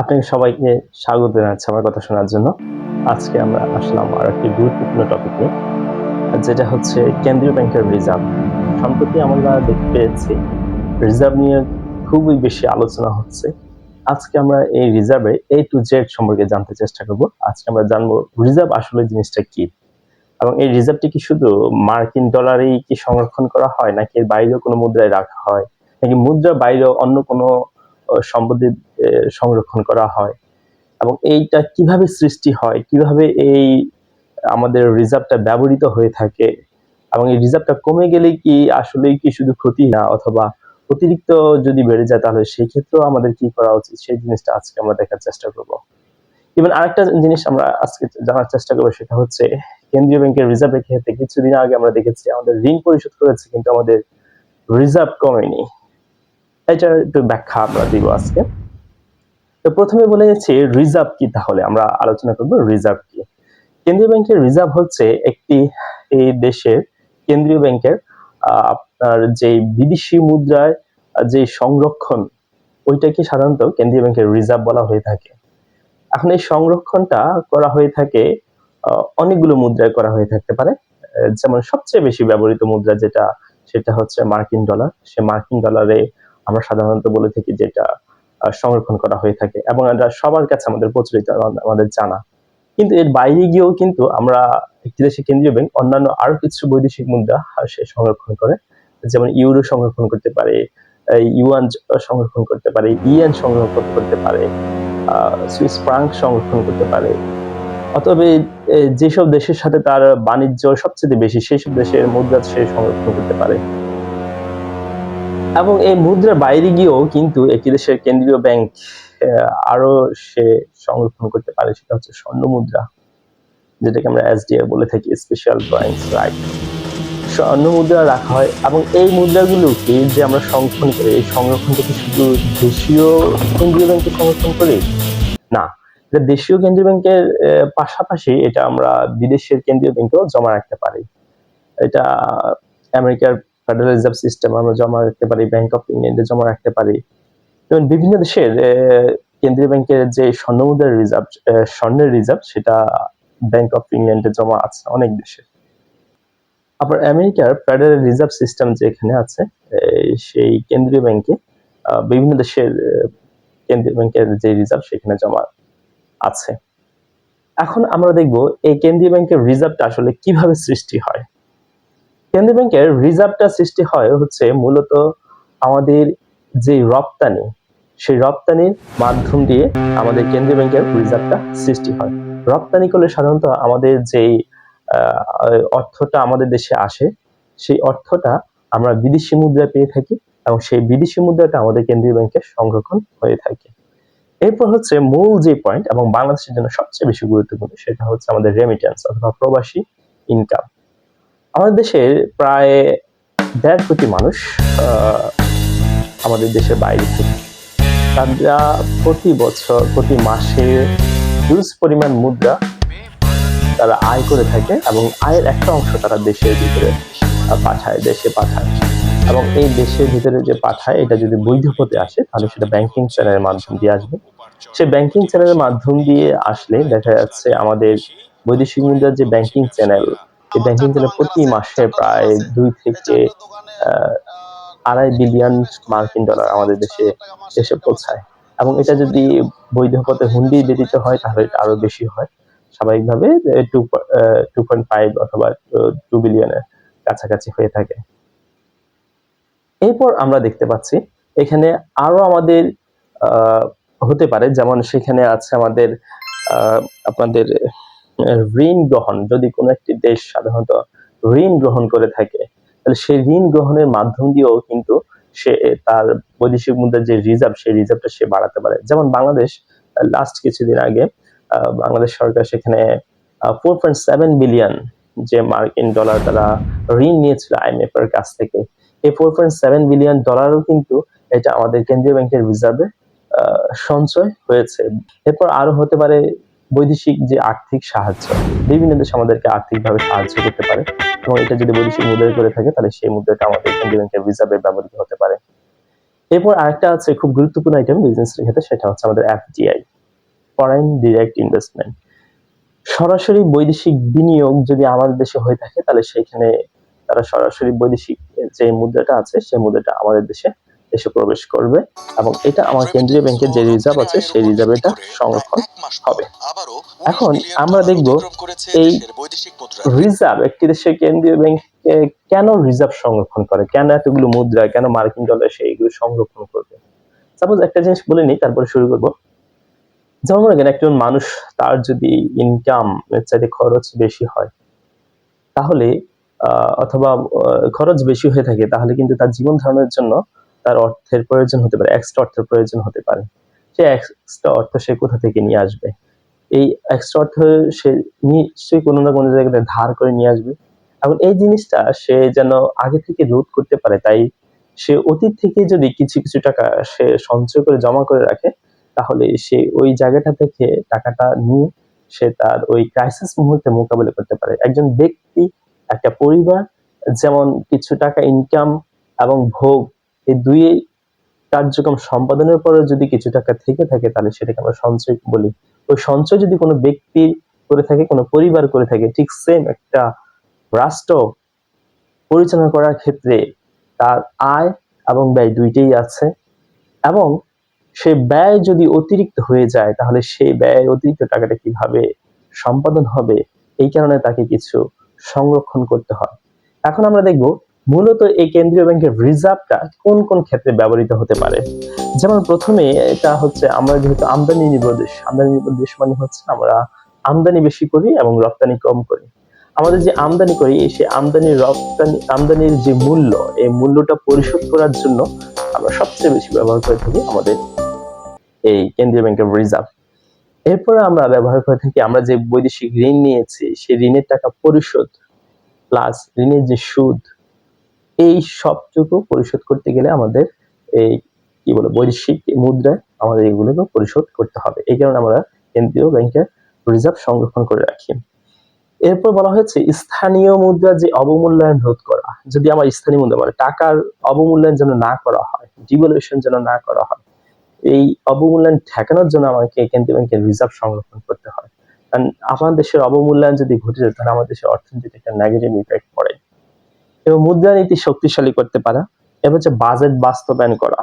আপনাকে সবাইকে স্বাগত জানাচ্ছি আমার কথা শোনার জন্য। আজকে আমরা আসলাম আর একটি গুরুত্বপূর্ণ টপিকে যেটা হচ্ছে কেন্দ্রীয় ব্যাংকের রিজার্ভ সম্প্রতি আমরা দেখতে পেয়েছি রিজার্ভ নিয়ে খুবই বেশি আলোচনা হচ্ছে। আজকে আমরা এই রিজার্ভে এ টু জেড সম্পর্কে জানতে চেষ্টা করব। আজকে আমরা জানব রিজার্ভ আসলে জিনিসটা কি? এবং এই রিজার্ভটি কি শুধু মার্কিন ডলারেই কি সংরক্ষণ করা হয় নাকি এর বাইরেও কোনো মুদ্রায় রাখা হয়? নাকি মুদ্রা বাইরেও অন্য কোনো আহ, সম্পত্তি আহ, সংরক্ষণ করা হয়। এবং এইটা কীভাবে সৃষ্টি হয়, কীভাবে এই আমাদের রিজার্ভটা ব্যবহৃত হয়ে থাকে, এবং এই রিজার্ভটা কমে গেলে কি আসলেই কি শুধু ক্ষতি না, অথবা অতিরিক্ত যদি বেড়ে যায় তাহলে সেই ক্ষেত্রেও আমাদের কি করা উচিত? সেই জিনিসটা আজকে আমরা দেখার চেষ্টা করব। ইভেন আরেকটা জিনিস আমরা আজকে জানার চেষ্টা করব সেটা হচ্ছে, কেন্দ্রীয় ব্যাংকের রিজার্ভের ক্ষেত্রে কিছুদিন আগে আমরা দেখেছি আমাদের ঋণ পরিশোধ করেছে, কিন্তু আমাদের রিজার্ভ কমেনি। এটার একটু ব্যাখ্যা আমরা দিব আজকে। তো প্রথমে বলে যাচ্ছি রিজার্ভ কি তাহলে? আমরা আলোচনা করব রিজার্ভ কি। কেন্দ্রীয় ব্যাংকের রিজার্ভ হচ্ছে একটি, এই দেশের কেন্দ্রীয় ব্যাংকের আপনার যে বিদেশি মুদ্রায় যে সংরক্ষণ, ওইটাকে সাধারণত কেন্দ্রীয় ব্যাংকের রিজার্ভ বলা হয়ে থাকে। এখন এই সংরক্ষণটা করা হয়ে থাকে অনেকগুলো মুদ্রায় করা হয়ে থাকতে পারে। যেমন সবচেয়ে বেশি ব্যবহৃত মুদ্রা যেটা, সেটা হচ্ছে মার্কিন ডলার। সে মার্কিন ডলারে আমরা সাধারণত বলে থাকি যেটা সংরক্ষণ করা হয়ে থাকে এবং এটা সবার কাছে আমাদের প্রচলিত, আমাদের জানা। কিন্তু এর বাইরে গিয়েও কিন্তু আমরা একটি দেশের কেন্দ্রীয় ব্যাংক, অন্যান্য আরও কিছু বৈদেশিক মুদ্রা সে সংরক্ষণ করে। যেমন ইউরো সংরক্ষণ করতে পারে ইউয়ান সংরক্ষণ করতে পারে, ইয়েন সংরক্ষণ করতে পারে সুইস ফ্রাঙ্ক সংরক্ষণ করতে পারে। এই যেসব দেশের সাথে তার বাণিজ্য সবচেয়ে বেশি সেই সব দেশের মুদ্রা সে সংরক্ষণ করতে পারে। এবং এই মুদ্রার বাইরে গিয়েও কিন্তু একটি দেশের কেন্দ্রীয় ব্যাংক আরও সে সংরক্ষণ করতে পারে, সেটা হচ্ছে স্বর্ণ মুদ্রা, যেটাকে আমরা এসডিআর বলে থাকি স্পেশাল ড্রয়িংস রাইট স্বর্ণ মুদ্রা রাখা হয় এবং এই মুদ্রাগুলোকে যে আমরা সংরক্ষণ করি, এই সংরক্ষণটা শুধু দেশীয় কেন্দ্রীয় ব্যাংকে সংরক্ষণ করি? না, এটা দেশীয় কেন্দ্রীয় ব্যাংকের পাশাপাশি এটা আমরা বিদেশের কেন্দ্রীয় ব্যাংকেও জমা রাখতে পারি। এটা আমেরিকার ফেডারেল রিজার্ভ সিস্টেম আমরা জমা রাখতে পারি ব্যাংক অফ ইংল্যান্ডে জমা রাখতে পারি। যেমন বিভিন্ন দেশের কেন্দ্রীয় ব্যাংকের যে স্বর্ণ মুদ্রার রিজার্ভ স্বর্ণের রিজার্ভ সেটা ব্যাংক অফ ইংল্যান্ডে জমা আছে অনেক দেশের। আবার আমেরিকার ফেডারেল রিজার্ভ সিস্টেম যে এখানে আছে সেই কেন্দ্রীয় ব্যাংকে বিভিন্ন দেশের কেন্দ্রীয় ব্যাংকের যে রিজার্ভ সেখানে জমা আছে। এখন আমরা দেখব এই কেন্দ্রীয় ব্যাংকের রিজার্ভটা আসলে কীভাবে সৃষ্টি হয়। কেন্দ্রীয় ব্যাংকের রিজার্ভটা সৃষ্টি হয় হচ্ছে মূলত আমাদের যে রপ্তানি, সেই রপ্তানির মাধ্যম দিয়ে আমাদের কেন্দ্রীয় ব্যাংকের রিজার্ভটা সৃষ্টি হয়। রপ্তানি করলে সাধারণত আমাদের যেই অর্থটা আমাদের দেশে আসে, সেই অর্থটা আমরা বিদেশি মুদ্রায় পেয়ে থাকি এবং সেই বিদেশি মুদ্রাটা আমাদের কেন্দ্রীয় ব্যাংকে সংরক্ষণ হয়ে থাকে। এরপর হচ্ছে মূল যে পয়েন্ট এবং বাংলাদেশের জন্য সবচেয়ে বেশি গুরুত্বপূর্ণ সেটা হচ্ছে আমাদের রেমিটেন্স অথবা প্রবাসী ইনকাম আমাদের দেশের প্রায় দেড় কোটি মানুষ আমাদের দেশের বাইরে থেকে। তারা প্রতি বছর, প্রতি মাসে হিউজ পরিমাণ মুদ্রা তারা আয় করে থাকে এবং আয়ের একটা অংশ তারা দেশের ভিতরে পাঠায়, দেশে পাঠায়। এবং এই দেশের ভিতরে যে পাঠায়, এটা যদি বৈধ পথে আসে, তাহলে সেটা ব্যাংকিং চ্যানেলের মাধ্যম দিয়ে আসবে। সে ব্যাংকিং চ্যানেলের মাধ্যম দিয়ে আসলে দেখা যাচ্ছে আমাদের বৈদেশিক মুদ্রার যে ব্যাংকিং চ্যানেল ব্যাংকিং চ্যানেল প্রতি মাসে প্রায় দুই থেকে আড়াই বিলিয়ন মার্কিন ডলার আমাদের দেশে দেশে পৌঁছায়। এবং এটা যদি বৈধ পথে হুন্ডি দিয়ে দিতে হয় তাহলে এটা আরও বেশি হয়। স্বাভাবিকভাবে টু টু পয়েন্ট ফাইভ অথবা টু বিলিয়নের কাছাকাছি হয়ে থাকে। এরপর আমরা দেখতে পাচ্ছি এখানে আরও আমাদের আহ, হতে পারে যেমন সেখানে আছে আমাদের আহ, আপনাদের ঋণ গ্রহণ, যদি কোনো একটি দেশ সাধারণত ঋণ গ্রহণ করে থাকে, তাহলে সেই ঋণ গ্রহণের মাধ্যম দিয়েও কিন্তু সে তার বৈদেশিক মুদ্রার যে রিজার্ভ সেই রিজার্ভটা সে বাড়াতে পারে। যেমন বাংলাদেশ লাস্ট কিছুদিন আগে বাংলাদেশ সরকার সেখানে ফোর পয়েন্ট সেভেন বিলিয়ন যে মার্কিন ডলার তারা ঋণ নিয়েছিল আইএমএফ এর কাছ থেকে, এই ফোর পয়েন্ট সেভেন বিলিয়ন ডলারও কিন্তু এটা আমাদের কেন্দ্রীয় ব্যাংকের রিজার্ভে সঞ্চয় হয়েছে। এরপর আরও হতে পারে বৈদেশিক যে আর্থিক সাহায্য, বিভিন্ন দেশ আমাদেরকে আর্থিকভাবে সাহায্য করতে পারে এবং এটা যদি বৈদেশিক মুদ্রায় করে থাকে, তাহলে সেই মুদ্রাটা আমাদের কেন্দ্রীয় ব্যাংকের রিজার্ভে ব্যবহৃত হতে পারে। এরপর আরেকটা আছে খুব গুরুত্বপূর্ণ আইটেম বিজনেসের ক্ষেত্রে, সেটা হচ্ছে আমাদের এফডিআই ফরেন ডিরেক্ট ইনভেস্টমেন্ট সরাসরি বৈদেশিক বিনিয়োগ যদি আমাদের দেশে হয়ে থাকে, তাহলে সেখানে তারা সরাসরি বৈদেশিক যে মুদ্রাটা আছে, সেই মুদ্রাটা আমাদের দেশে এসে প্রবেশ করবে এবং এটা আমার কেন্দ্রীয় ব্যাংকের যে রিজার্ভ আছে সেই রিজার্ভ এটা সংরক্ষণ হবে। এখন আমরা দেখব এই রিজার্ভ, একটি দেশের কেন্দ্রীয় ব্যাংক কেন রিজার্ভ সংরক্ষণ করে? কেন এতগুলো মুদ্রা, কেন মার্কিন ডলার সেইগুলো সংরক্ষণ করবে? সাপোজ একটা জিনিস বলে নিই, তারপরে শুরু করব। যেমন মনে করেন, একজন মানুষ তার যদি ইনকাম চাইতে খরচ বেশি হয়, তাহলে অথবা খরচ বেশি হয়ে থাকে, তাহলে কিন্তু তার জীবন ধারণের জন্য তার অর্থের প্রয়োজন হতে পারে এক্সট্রা অর্থের প্রয়োজন হতে পারে। সে এক্সট্রা অর্থ সে কোথা থেকে নিয়ে আসবে? এই এক্সট্রা অর্থ সে নিশ্চয়ই কোনো না কোনো জায়গাতে ধার করে নিয়ে আসবে। এবং এই জিনিসটা সে যেন আগে থেকে রোধ করতে পারে, তাই সে অতীত থেকে যদি কিছু কিছু টাকা সে সঞ্চয় করে জমা করে রাখে, তাহলে সে ওই জায়গাটা থেকে টাকাটা নিয়ে সে তার ওই ক্রাইসিস মুহূর্তে মোকাবিলা করতে পারে। একজন ব্যক্তি, একটা পরিবার, যেমন কিছু টাকা ইনকাম এবং ভোগ এই দুই কার্যক্রম সম্পাদনের পরে যদি কিছু টাকা থেকে থাকে, তাহলে সেটাকে আমরা সঞ্চয় বলি। ওই সঞ্চয় যদি কোনো ব্যক্তি করে থাকে, কোনো পরিবার করে থাকে, ঠিক সেম একটা রাষ্ট্র পরিচালনা করার ক্ষেত্রে তার আয় এবং ব্যয় দুইটাই আছে এবং সে ব্যয় যদি অতিরিক্ত হয়ে যায়, তাহলে সেই ব্যয়ের অতিরিক্ত টাকাটা কীভাবে সম্পাদন হবে? এই কারণে তাকে কিছু সংরক্ষণ করতে হয়। এখন আমরা দেখব মূলত এই কেন্দ্রীয় ব্যাংকের রিজার্ভটা কোন কোন ক্ষেত্রে ব্যবহৃত হতে পারে? যেমন প্রথমে এটা হচ্ছে আমরা যেহেতু আমদানি নির্ভর দেশ আমদানি নির্ভর দেশ মানে হচ্ছে আমরা আমদানি বেশি করি এবং রপ্তানি কম করি। আমাদের যে আমদানি করি, সেই আমদানি রপ্তানি, আমদানির যে মূল্য, এই মূল্যটা পরিশোধ করার জন্য আমরা সবচেয়ে বেশি ব্যবহার করে থাকি আমাদের এই কেন্দ্রীয় ব্যাংকের রিজার্ভ। এরপরে আমরা ব্যবহার করে থাকি, আমরা যে বৈদেশিক ঋণ নিয়েছি, সেই ঋণের টাকা পরিশোধ, প্লাস ঋণের যে সুদ এই সবটুকু পরিশোধ করতে গেলে আমাদের এই কি বলে, বৈদেশিক মুদ্রায় আমাদের এগুলোকে পরিশোধ করতে হবে। এই কারণে আমরা কেন্দ্রীয় ব্যাংকের রিজার্ভ সংরক্ষণ করে রাখি। এরপর বলা হয়েছে, স্থানীয় মুদ্রার যে অবমূল্যায়ন রোধ করা, যদি আমার স্থানীয় মুদ্রা মানে টাকার অবমূল্যায়ন যেন না করা হয় ডিভ্যালুয়েশন যেন না করা হয়, এই অবমূল্যায়ন ঠেকানোর জন্য আমাকে কেন্দ্রীয় ব্যাংকের রিজার্ভ সংরক্ষণ করতে হয়। কারণ, আমার দেশের অবমূল্যায়ন যদি ঘটে যায়, তাহলে আমাদের দেশের অর্থনীতিতে একটা নেগেটিভ ইফেক্ট পড়ে। এবং মুদ্রানীতি শক্তিশালী করতে পারা, এবার হচ্ছে বাজেট বাস্তবায়ন করা।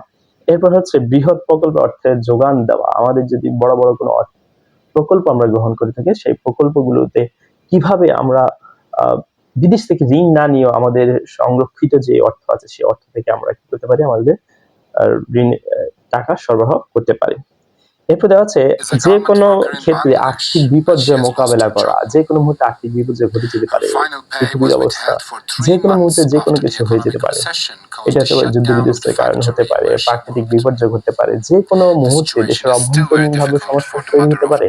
এরপর হচ্ছে বৃহৎ প্রকল্প অর্থের যোগান দেওয়া। আমাদের যদি বড় বড় কোনো প্রকল্প আমরা গ্রহণ করে থাকি, সেই প্রকল্পগুলোতে কীভাবে আমরা বিদেশ থেকে ঋণ না নিয়েও আমাদের সংরক্ষিত যে অর্থ আছে, সেই অর্থ থেকে আমরা কি করতে পারি? আমাদের ঋণ টাকা সরবরাহ করতে পারি। এরপর দেওয়া আছে যে কোনো ক্ষেত্রে আর্থিক বিপর্যয় মোকাবেলা করা যে কোনো মুহূর্তে আর্থিক বিপর্যয় ঘটে যেতে পারে পৃথিবীর অবস্থা যে কোনো মুহূর্তে যে কোনো কিছু হয়ে যেতে পারে। এটা পারে যুদ্ধ বিধ্বস্তের কারণ হতে পারে প্রাকৃতিক বিপর্যয় ঘটতে পারে যে কোনো মুহূর্তে দেশের অভ্যন্তরীণ ভাবে সমস্যা তৈরি হতে পারে।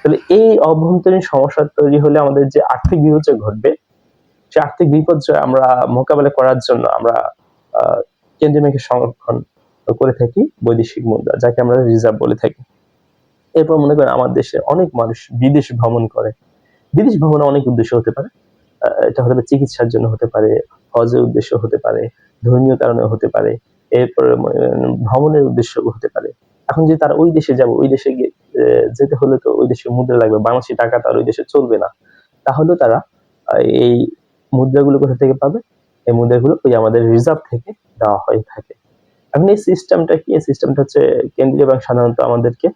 তাহলে এই অভ্যন্তরীণ সমস্যা তৈরি হলে আমাদের যে আর্থিক বিপর্যয় ঘটবে সে আর্থিক বিপর্যয় আমরা মোকাবেলা করার জন্য আমরা আহ, কেন্দ্রীয় ব্যাংকের সংরক্ষণ করে থাকি বৈদেশিক মুদ্রা, যাকে আমরা রিজার্ভ বলে থাকি। এরপর মনে করেন আমার দেশে অনেক মানুষ বিদেশ ভ্রমণ করে। বিদেশ ভ্রমণে অনেক উদ্দেশ্য হতে পারে। এটা হতে পারে চিকিৎসার জন্য হতে পারে, হজের উদ্দেশ্য হতে পারে, ধর্মীয় কারণে হতে পারে, এরপরে ভ্রমণের উদ্দেশ্য হতে পারে। এখন যে তারা ওই দেশে যাবে, ওই দেশে গিয়ে যেতে হলে তো ওই দেশে মুদ্রা লাগবে, বাংলাদেশি টাকা তো আর ওই দেশে চলবে না। তাহলে তারা এই মুদ্রাগুলো কোথা থেকে পাবে? এই মুদ্রাগুলো ওই আমাদের রিজার্ভ থেকে দেওয়া হয়ে থাকে। এখন এই সিস্টেমটা কি? সিস্টেমটা হচ্ছে কেন্দ্রীয় ব্যাংক সাধারণত আমাদেরকে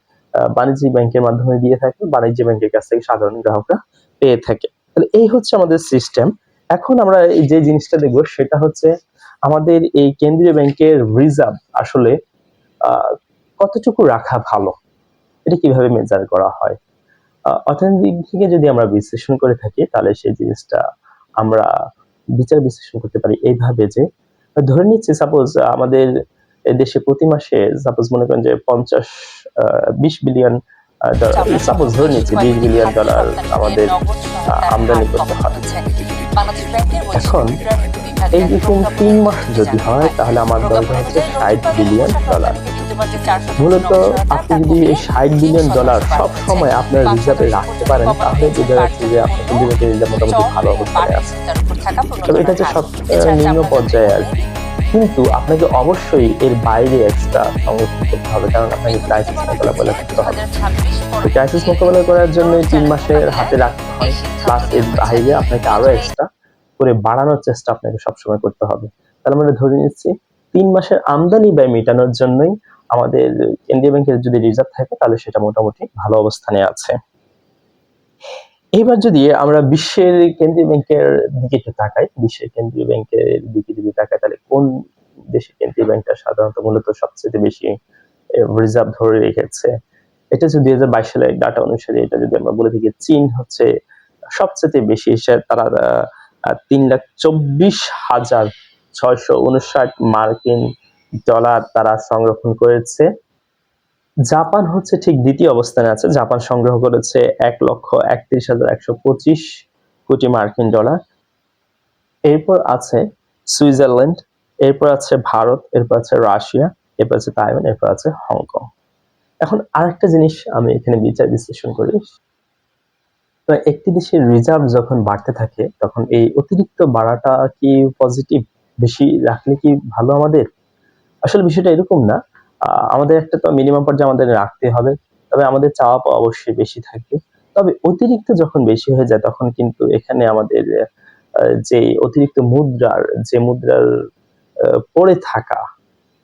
বাণিজ্যিক ব্যাংকের মাধ্যমে দিয়ে থাকে বাণিজ্য ব্যাংকের কাছ থেকে সাধারণ গ্রাহকরা পেয়ে থাকে। তাহলে এই হচ্ছে আমাদের সিস্টেম এখন আমরা যে জিনিসটা দেখব, সেটা হচ্ছে আমাদের এই কেন্দ্রীয় ব্যাংকের রিজার্ভ আসলে কতটুকু রাখা ভালো? এটা কীভাবে মেজার করা হয়? অর্থনৈতিক থেকে যদি আমরা বিশ্লেষণ করে থাকি, তাহলে সেই জিনিসটা আমরা বিচার বিশ্লেষণ করতে পারি। এইভাবে যে, ধরে নিচ্ছি সাপোজ আমাদের দেশে প্রতি মাসে সাপোজ মনে করেন যে পঞ্চাশ বিশ বিলিয়ন সাপোজ ধরে নিচ্ছি বিশ বিলিয়ন ডলার আমাদের আমদানি করতে হয়। এখন এই রকম তিন মাস যদি হয় তাহলে আমার দরকার হচ্ছে ষাট বিলিয়ন ডলার মূলত আপনি যদি এই ষাট বিলিয়ন ডলার সব সময় আপনার রিজার্ভে রাখতে পারেন তাহলে বোঝা যাচ্ছে যে আপনার ব্যাংকের রিজার্ভ মোটামুটি ভালো অবস্থায় আছে তবে এটা হচ্ছে সব নিম্ন পর্যায়ে আর কি। কিন্তু আপনাকে অবশ্যই এর বাইরে এক্সট্রা সংরক্ষণ করতে হবে, কারণ আপনাকে ক্রাইসিস মোকাবেলা করতে হবে। ক্রাইসিস মোকাবেলা করার জন্য তিন মাসের হাতে রাখতে হয় প্লাস এর বাইরে আপনাকে আরও এক্সট্রা করে বাড়ানোর চেষ্টা আপনাকে সবসময় করতে হবে। তাহলে আমরা ধরে নিচ্ছি, তিন মাসের আমদানি ব্যয় মেটানোর জন্যই আমাদের কেন্দ্রীয় ব্যাংকের যদি রিজার্ভ থাকে, তাহলে সেটা মোটামুটি ভালো অবস্থানে আছে। এবার যদি আমরা বিশ্বের কেন্দ্রীয় ব্যাংকের দিকে তাকাই, বিশ্বের কেন্দ্রীয় ব্যাংকের দিকে যদি তাকাই, তাহলে কোন দেশের কেন্দ্রীয় ব্যাংকটা সাধারণত মূলত সবচেয়ে বেশি রিজার্ভ ধরে রেখেছে? এটা হচ্ছে দুই হাজার বাইশ সালের ডাটা অনুসারে এটা যদি আমরা বলে থাকি, চীন হচ্ছে সবচেয়ে বেশি সে- তারা তিন লাখ চব্বিশ হাজার ছয়শো উনষাট মার্কিন ডলার তারা সংরক্ষণ করেছে। জাপান হচ্ছে ঠিক দ্বিতীয় অবস্থানে আছে। জাপান সংগ্রহ করেছে এক লক্ষ একত্রিশ হাজার একশো পঁচিশ কোটি মার্কিন ডলার। এরপর আছে সুইজারল্যান্ড, এরপর আছে ভারত, এরপর আছে রাশিয়া, এরপর আছে তাইওয়ান, এরপর আছে হংকং। এখন আরেকটা জিনিস আমি এখানে বিচার বিশ্লেষণ করি। একটি দেশের রিজার্ভ যখন বাড়তে থাকে, তখন এই অতিরিক্ত বাড়াটা কি পজিটিভ বেশি রাখলে কি ভালো আমাদের? আসলে বিষয়টা এরকম না। আমাদের একটা তো মিনিমাম পর্যায়ে আমাদের রাখতে হবে, তবে আমাদের চাওয়া পাওয়া অবশ্যই বেশি থাকবে তবে অতিরিক্ত যখন বেশি হয়ে যায়, তখন কিন্তু এখানে আমাদের যে অতিরিক্ত মুদ্রার, যে মুদ্রার পড়ে থাকা,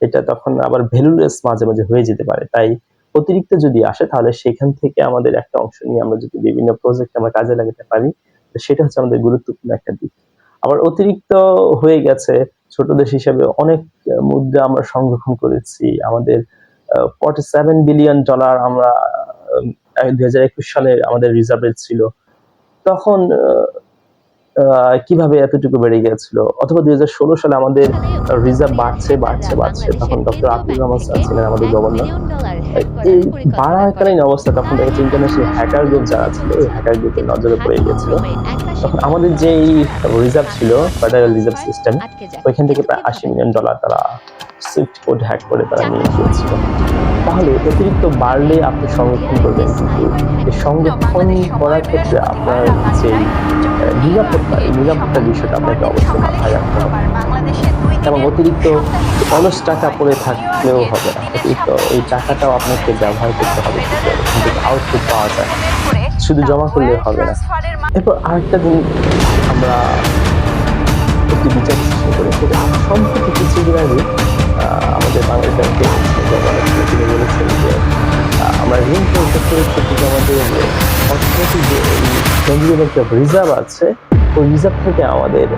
এটা তখন আবার ভ্যালুলেস মাঝে মাঝে হয়ে যেতে পারে। তাই অতিরিক্ত যদি আসে, তাহলে সেখান থেকে আমাদের একটা অংশ নিয়ে আমরা যদি বিভিন্ন প্রজেক্ট আমরা কাজে লাগাতে পারি সেটা হচ্ছে আমাদের গুরুত্বপূর্ণ একটা দিক। আবার অতিরিক্ত হয়ে গেছে ছোট দেশ হিসেবে অনেক মুদ্রা আমরা সংরক্ষণ করেছি। আমাদের ফর্টি সেভেন বিলিয়ন ডলার আমরা দুই হাজার একুশ সালে আমাদের রিজার্ভে ছিল। তখন কীভাবে এতটুকু বেড়ে গিয়েছিল? অথবা দুই হাজার ষোলো সালে আমাদের রিজার্ভ বাড়ছে বাড়ছে বাড়ছে তখন ডক্টর আব্দুল রহমান স্যার ছিলেন আমাদের গভর্নর এই বাড়াকালীন অবস্থা তখন দেখেছি ইন্টারন্যাশনাল হ্যাকার গ্রুপ যারা ছিল ওই হ্যাকার গ্রুপের নজরে পড়ে গিয়েছিল। তখন আমাদের যেই রিজার্ভ ছিল ফেডারেল রিজার্ভ সিস্টেম ওইখান থেকে প্রায় আশি মিলিয়ন ডলার তারা সুইফট কোড হ্যাক করে তারা নিয়ে গিয়েছিল। তাহলে অতিরিক্ত বাড়লে আপনি সংরক্ষণ করবেন কিন্তু সংরক্ষণ করার ক্ষেত্রে আপনার যে নিরাপত্তা, এই নিরাপত্তার বিষয়টা আপনাকে অবশ্যই মাথায় রাখতে হবে। এবং অতিরিক্ত অলস টাকা পড়ে থাকলেও হবে না। অতিরিক্ত এই টাকাটাও আপনাকে ব্যবহার করতে হবে। কিন্তু আউটপুট পাওয়া যায়। শুধু জমা করলে হবে না। এরপর আরেকটা দিন আমরা একটি বিচার করি। সেটা সম্প্রতি কিছুদিন আগে আমাদের বাংলাদেশ তিনি বলেছেন যে আমরা ঋণ পরিশোধ করেছি কিন্তু আমাদের অর্থনৈতিক যে এই কেন্দ্রীয় ব্যাংকের রিজার্ভ আছে, ওই রিজার্ভ থেকে আমাদের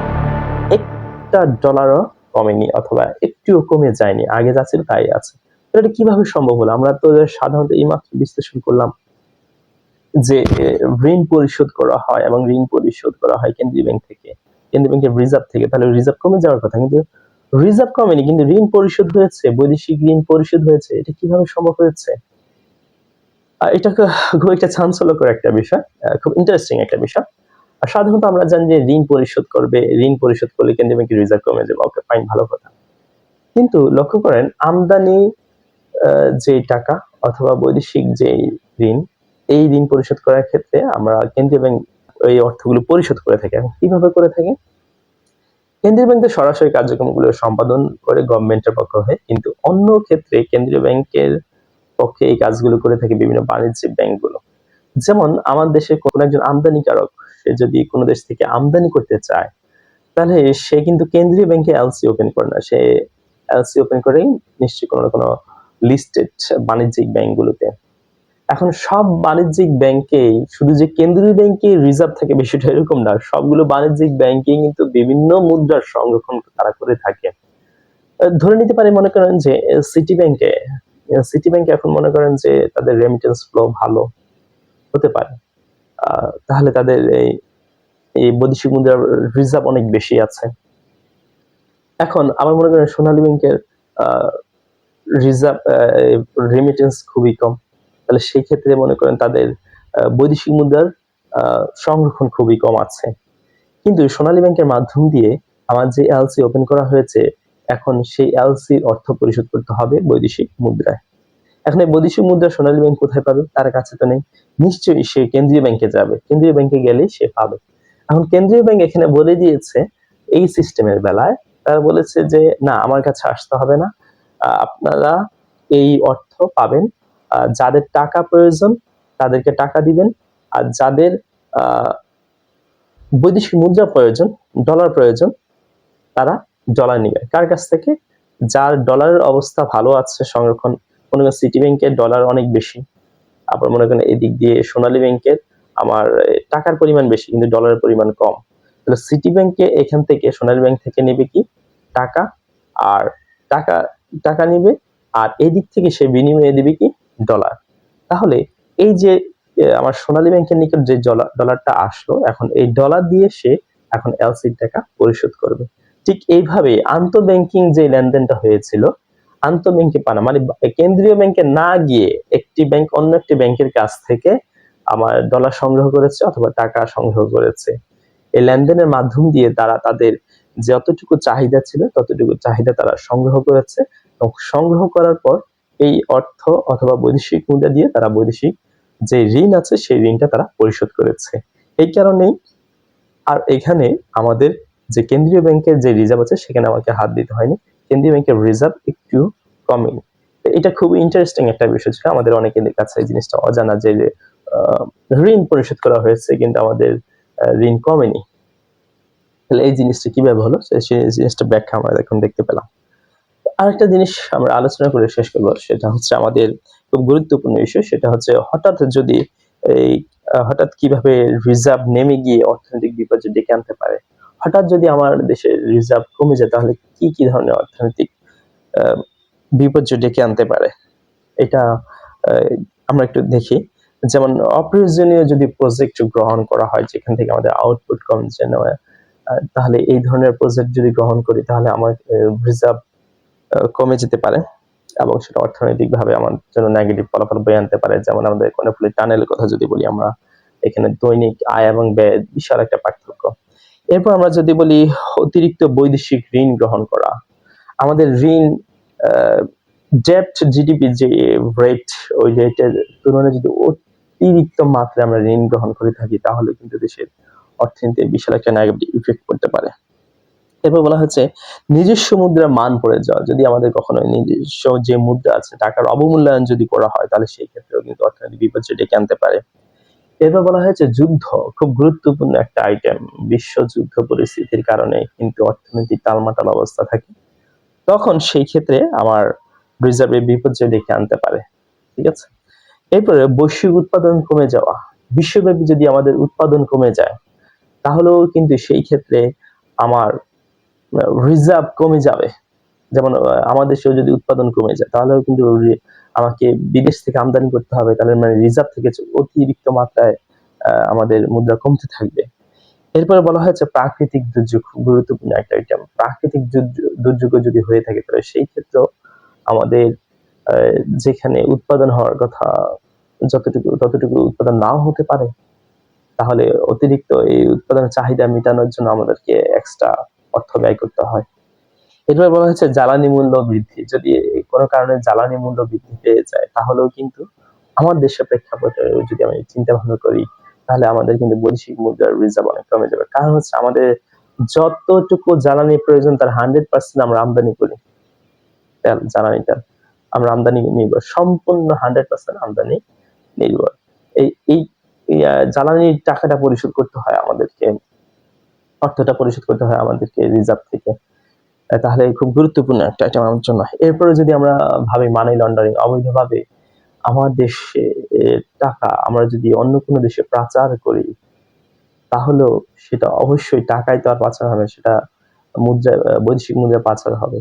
একটা ডলারও কমেনি অথবা একটুও কমে যায়নি। আগে যা ছিল তাই আছে। এটা কীভাবে সম্ভব হলো? আমরা তো সাধারণত এই মাত্র বিশ্লেষণ করলাম যে ঋণ পরিশোধ করা হয় এবং ঋণ পরিশোধ করা হয় কেন্দ্রীয় ব্যাংক থেকে, কেন্দ্রীয় ব্যাংকের রিজার্ভ থেকে। তাহলে রিজার্ভ কমে যাওয়ার কথা, কিন্তু রিজার্ভ কমেনি কিন্তু ঋণ পরিশোধ হয়েছে, বৈদেশিক ঋণ পরিশোধ হয়েছে, এটা কীভাবে সম্ভব হয়েছে? এটা খুব একটা চাঞ্চল্যকর একটা বিষয় খুব ইন্টারেস্টিং একটা বিষয়। আর সাধারণত আমরা জানি যে ঋণ পরিশোধ করবে, ঋণ পরিশোধ করলে কেন্দ্রীয় ব্যাংকের রিজার্ভ কমে যাবে ওকে ফাইন ভালো কথা। কিন্তু লক্ষ্য করেন, আমদানি যে টাকা অথবা বৈদেশিক যে ঋণ, এই ঋণ পরিশোধ করার ক্ষেত্রে আমরা কেন্দ্রীয় ব্যাংক এই অর্থগুলো পরিশোধ করে থাকি। এখন কীভাবে করে থাকে? কেন্দ্রীয় ব্যাংক তো সরাসরি কার্যক্রমগুলো সম্পাদন করে গভর্নমেন্টের পক্ষ হয়ে, কিন্তু অন্য ক্ষেত্রে কেন্দ্রীয় ব্যাংকের পক্ষে এই কাজগুলো করে থাকে বিভিন্ন বাণিজ্যিক ব্যাংকগুলো। যেমন আমার দেশে কোনো একজন আমদানিকারক, সে যদি কোনো দেশ থেকে আমদানি করতে চায়, তাহলে সে কিন্তু কেন্দ্রীয় ব্যাংকে এলসি ওপেন করে না। সে এলসি ওপেন করেই নিশ্চয়ই কোনো না কোনো লিস্টেড বাণিজ্যিক ব্যাংকগুলোতে এখন সব বাণিজ্যিক ব্যাংকেই, শুধু যে কেন্দ্রীয় ব্যাংকে রিজার্ভ থাকে বিষয়টা এরকম না, সবগুলো বাণিজ্যিক ব্যাংকে কিন্তু বিভিন্ন মুদ্রার সংরক্ষণ তারা করে থাকে। ধরে নিতে পারি মনে করেন যে সিটি ব্যাংকে সিটি ব্যাংকে এখন মনে করেন যে তাদের রেমিটেন্স ফ্লো ভালো হতে পারে। তাহলে তাদের এই এই বৈদেশিক মুদ্রার রিজার্ভ অনেক বেশি আছে। এখন আমার মনে করেন সোনালী ব্যাংকের রিজার্ভ রেমিটেন্স খুবই কম। তাহলে সেই ক্ষেত্রে মনে করেন তাদের বৈদেশিক মুদ্রার সংরক্ষণ খুবই কম আছে। কিন্তু সোনালী ব্যাংকের মাধ্যম দিয়ে আমার যে এলসি ওপেন করা হয়েছে, এখন সেই এলসি অর্থ পরিশোধ করতে হবে বৈদেশিক মুদ্রায়। এখন এই বৈদেশিক মুদ্রা সোনালী ব্যাংক কোথায় পাবে? তার কাছে তো নেই। নিশ্চয়ই সে কেন্দ্রীয় ব্যাংকে যাবে। কেন্দ্রীয় ব্যাংকে গেলেই সে পাবে। এখন কেন্দ্রীয় ব্যাংক এখানে বলে দিয়েছে, এই সিস্টেমের বেলায় তারা বলেছে যে, না, আমার কাছে আসতে হবে না। আপনারা এই অর্থ পাবেন যাদের টাকা প্রয়োজন, তাদেরকে টাকা দিবেন। আর যাদের বৈদেশিক মুদ্রা প্রয়োজন, ডলার প্রয়োজন, তারা ডলার নিবে কার কাছ থেকে? যার ডলারের অবস্থা ভালো আছে, সংরক্ষণ, মনে করেন সিটি ব্যাংকের ডলার অনেক বেশি। আবার মনে করেন এদিক দিয়ে সোনালী ব্যাংকের আমার টাকার পরিমাণ বেশি, কিন্তু ডলারের পরিমাণ কম। তাহলে সিটি ব্যাংকে এখান থেকে, সোনালী ব্যাংক থেকে নেবে কি? টাকা। আর টাকা টাকা নিবে। আর এদিক থেকে সে বিনিময়ে দিবে কি? ডলার তাহলে এই যে আমার সোনালী ব্যাংকের নিকট যে ডলারটা আসলো, এখন এই ডলার দিয়ে সে এখন এলসির টাকা পরিশোধ করবে। ঠিক এইভাবে আন্তঃব্যাংকিং যে লেনদেনটা হয়েছিল, আন্তঃব্যাংকে পানা মানে কেন্দ্রীয় ব্যাংকে না গিয়ে একটি ব্যাংক অন্য একটি ব্যাংকের কাছ থেকে আমার ডলার সংগ্রহ করেছে অথবা টাকা সংগ্রহ করেছে। এই লেনদেনের মাধ্যম দিয়ে তারা তাদের যতটুকু চাহিদা ছিল, ততটুকু চাহিদা তারা সংগ্রহ করেছে। এবং সংগ্রহ করার পর এই অর্থ অথবা বৈদেশিক মুদ্রা দিয়ে তারা বৈদেশিক যে ঋণ আছে, সেই ঋণটা তারা পরিশোধ করেছে। এই কারণেই আর এখানে আমাদের যে কেন্দ্রীয় ব্যাংকের যে রিজার্ভ আছে, সেখানে আমাকে হাত দিতে হয়নি। কেন্দ্রীয় ব্যাংকের রিজার্ভ একটু কমে এটা খুব ইন্টারেস্টিং একটা বিষয় ছিল। আমাদের অনেকের কাছে এই জিনিসটা অজানা যে ঋণ পরিশোধ করা হয়েছে কিন্তু আমাদের ঋণ কমেনি। তাহলে এই জিনিসটা কীভাবে হলো? সেই জিনিসটা ব্যাখ্যা আমরা এখন দেখতে পেলাম। আরেকটা জিনিস আমরা আলোচনা করে শেষ করব সেটা হচ্ছে আমাদের খুব গুরুত্বপূর্ণ বিষয় সেটা হচ্ছে হঠাৎ যদি এই হঠাৎ কীভাবে রিজার্ভ নেমে গিয়ে অর্থনৈতিক বিপর্যয় ডেকে আনতে পারে? হঠাৎ যদি আমার দেশের রিজার্ভ কমে যায় তাহলে কি কি ধরনের অর্থনৈতিক বিপর্যয় ডেকে আনতে পারে? এটা আমরা একটু দেখি। যেমন অপ্রয়োজনীয় যদি প্রজেক্ট গ্রহণ করা হয় যেখান থেকে আমাদের আউটপুট কম না আহ, তাহলে এই ধরনের প্রজেক্ট যদি গ্রহণ করি তাহলে আমার রিজার্ভ কমে যেতে পারে এবং সেটা অর্থনৈতিকভাবে আমার জন্য নেগেটিভ ফলাফল বয়ে আনতে পারে। যেমন আমাদের কর্ণফুলী টানেলের কথা যদি বলি আমরা, এখানে দৈনিক আয় এবং ব্যয় বিশাল একটা পার্থক্য। এরপর আমরা যদি বলি অতিরিক্ত বৈদেশিক ঋণ গ্রহণ করা। আমাদের ঋণ ডেপ্ট জিডিপি যে রেট ওই রেটের তুলনায় যদি অতিরিক্ত মাত্রায় আমরা ঋণ গ্রহণ করে থাকি, তাহলে কিন্তু দেশের অর্থনীতিতে বিশাল একটা নেগেটিভ ইফেক্ট পড়তে পারে। এরপর বলা হচ্ছে নিজস্ব মুদ্রার মান পড়ে যাওয়া, যদি আমাদের কখনো নিজস্ব যে মুদ্রা আছে টাকার অবমূল্যায়ন যদি করা হয়, তাহলে সেই ক্ষেত্রেও কিন্তু অর্থনৈতিক বিপর্যয় ডেকে আনতে পারে। এরপর বলা হয়েছে, যুদ্ধ খুব গুরুত্বপূর্ণ একটা আইটেম বিশ্বযুদ্ধ পরিস্থিতির কারণে কিন্তু অর্থনৈতিক টালমাটাল অবস্থা থাকে। তখন সেই ক্ষেত্রে আমার রিজার্ভে বিপর্যয় ডেকে আনতে পারে, ঠিক আছে? এরপরে বৈশ্বিক উৎপাদন কমে যাওয়া, বিশ্বব্যাপী যদি আমাদের উৎপাদন কমে যায়, তাহলেও কিন্তু সেই ক্ষেত্রে আমার রিজার্ভ কমে যাবে। যেমন আমাদের দেশেও যদি উৎপাদন কমে যায়, তাহলেও কিন্তু আমাকে বিদেশ থেকে আমদানি করতে হবে, তাহলে মানে রিজার্ভ থেকে অতিরিক্ত মাত্রায় আমাদের মুদ্রা কমতে থাকবে। এরপরে বলা হয়েছে প্রাকৃতিক দুর্যোগ, গুরুত্বপূর্ণ একটা আইটেম প্রাকৃতিক দুর্যোগ যদি হয়ে থাকে, তাহলে সেই ক্ষেত্রেও আমাদের যেখানে উৎপাদন হওয়ার কথা, যতটুকু, ততটুকু উৎপাদন নাও হতে পারে, তাহলে অতিরিক্ত এই উৎপাদনের চাহিদা মেটানোর জন্য আমাদেরকে এক্সট্রা অর্থ ব্যয় করতে হয়। এরপর বলা হচ্ছে জ্বালানি মূল্য বৃদ্ধি। যদি কোনো কারণে জ্বালানি মূল্য বৃদ্ধি পেয়ে যায়, তাহলেও কিন্তু আমার দেশের প্রেক্ষাপটে যদি আমি চিন্তা ভাবনা করি, তাহলে আমাদের কিন্তু বৈদেশিক মুদ্রার রিজার্ভ অনেক কমে যাবে। কারণ হচ্ছে আমাদের যতটুকু জ্বালানি প্রয়োজন, তার হান্ড্রেড পার্সেন্ট আমরা আমদানি করি। তেল, জ্বালানি তেল আমরা আমদানি নির্ভর। সম্পূর্ণ হান্ড্রেড পার্সেন্ট আমদানি নির্ভর। এই এই জ্বালানির টাকাটা পরিশোধ করতে হয় আমাদেরকে অর্থটা পরিশোধ করতে হয় আমাদেরকে রিজার্ভ থেকে। তাহলে খুব গুরুত্বপূর্ণ একটা আইটেম আমার জন্য। এরপরে যদি আমরা ভাবি মানি লন্ডারিং অবৈধভাবে আমার দেশে টাকা আমরা যদি অন্য কোনো দেশে পাচার করি, তাহলেও সেটা অবশ্যই টাকায় তো আর পাচার হবে সেটা মুদ্রা বৈদেশিক মুদ্রা পাচার হবে।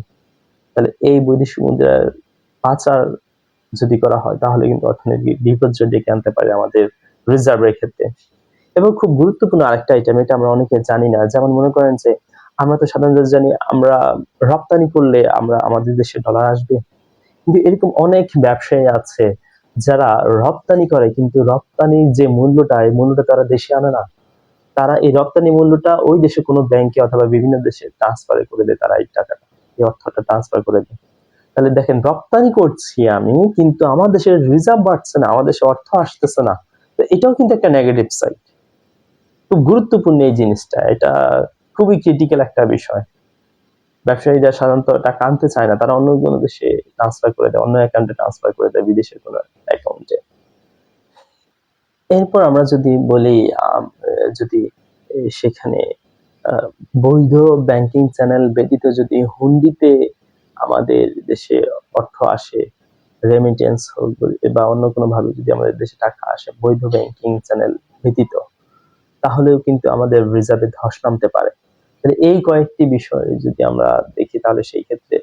তাহলে এই বৈদেশিক মুদ্রার পাচার যদি করা হয়, তাহলে কিন্তু অর্থনৈতিক বিপর্যয় ডেকে আনতে পারে আমাদের রিজার্ভের ক্ষেত্রে। এবং খুব গুরুত্বপূর্ণ আরেকটা আইটেম এটা আমরা অনেকে জানি না। যেমন মনে করেন যে, আমরা তো সাধারণত জানি আমরা রপ্তানি করলে আমরা আমাদের দেশে ডলার আসবে। কিন্তু এরকম অনেক ব্যবসায়ী আছে যারা রপ্তানি করে, কিন্তু রপ্তানির যে মূল্যটা, এই মূল্যটা তারা দেশে আনে না। তারা এই রপ্তানি মূল্যটা ওই দেশে কোনো ব্যাংকে অথবা বিভিন্ন দেশে ট্রান্সফার করে দেয় তারা এই টাকাটা, এই অর্থটা ট্রান্সফার করে দেয়। তাহলে দেখেন, রপ্তানি করছি আমি, কিন্তু আমার দেশের রিজার্ভ বাড়ছে না, আমার দেশে অর্থ আসতেছে না। তো এটাও কিন্তু একটা নেগেটিভ সাইড খুব গুরুত্বপূর্ণ এই জিনিসটা। এটা খুবই ক্রিটিক্যাল একটা বিষয়। ব্যবসায়ীরা সাধারণত টাকা আনতে চায় না। তারা অন্য কোনো দেশে ট্রান্সফার করে দেয়, অন্য অ্যাকাউন্টে ট্রান্সফার করে দেয় বিদেশের কোনো অ্যাকাউন্টে এরপর আমরা যদি বলি যদি সেখানে বৈধ ব্যাংকিং চ্যানেল ব্যতীত যদি হুন্ডিতে আমাদের দেশে অর্থ আসে রেমিটেন্স হোক বা অন্য কোনোভাবে যদি আমাদের দেশে টাকা আসে, বৈধ ব্যাংকিং চ্যানেল ব্যতীত তাহলেও কিন্তু আমাদের রিজার্ভে ধস নামতে পারে। এই কয়েকটি বিষয় যদি আমরা দেখি, তাহলে সেই ক্ষেত্রে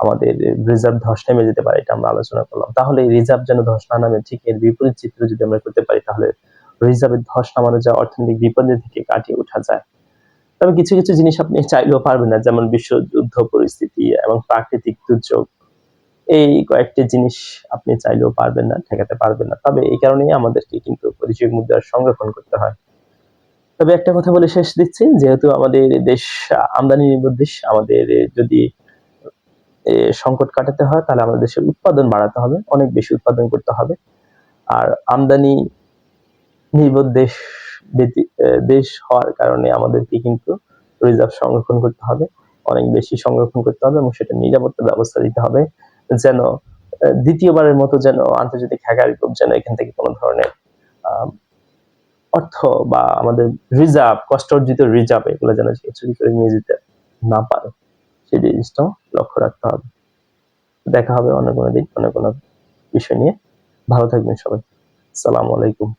আমাদের রিজার্ভ ধস নেমে যেতে পারে, এটা আমরা আলোচনা করলাম। তাহলে রিজার্ভ যেন ধস না নামে, ঠিক এর বিপরীত চিত্র যদি আমরা করতে পারি, তাহলে রিজার্ভের ধস নামানো যায় অর্থনৈতিক বিপদের থেকে কাটিয়ে ওঠা যায়। তবে কিছু কিছু জিনিস আপনি চাইলেও পারবেন না, যেমন বিশ্বযুদ্ধ পরিস্থিতি এবং প্রাকৃতিক দুর্যোগ। এই কয়েকটি জিনিস আপনি চাইলেও পারবেন না, ঠেকাতে পারবেন না। তবে এই কারণেই আমাদেরকে কিন্তু বৈদেশিক মুদ্রার সংরক্ষণ করতে হয়। তবে একটা কথা বলে শেষ দিচ্ছি, যেহেতু আমাদের দেশ, আমদানি নির্ভর দেশ আমাদের যদি সংকট কাটাতে হয়, তাহলে আমাদের দেশের উৎপাদন বাড়াতে হবে, অনেক বেশি উৎপাদন করতে হবে। আর আমদানি নির্ভর দেশ দেশ হওয়ার কারণে আমাদেরকে কিন্তু রিজার্ভ সংরক্ষণ করতে হবে, অনেক বেশি সংরক্ষণ করতে হবে এবং সেটা নিরাপত্তা ব্যবস্থা দিতে হবে, যেন দ্বিতীয়বারের মতো যেন আন্তর্জাতিক হ্যাকার গ্রুপ যেন এখান থেকে কোনো ধরনের অর্থ বা আমাদের রিজার্ভ কষ্ট অর্জিত রিজার্ভ এগুলো যেন চুরি করে নিয়ে যেতে না পারে। সেই জিনিসটাও লক্ষ্য রাখতে হবে। দেখা হবে অনেক কোনো দিন অনেক কোনো বিষয় নিয়ে। ভালো থাকবেন সবাই। সালামু আলাইকুম।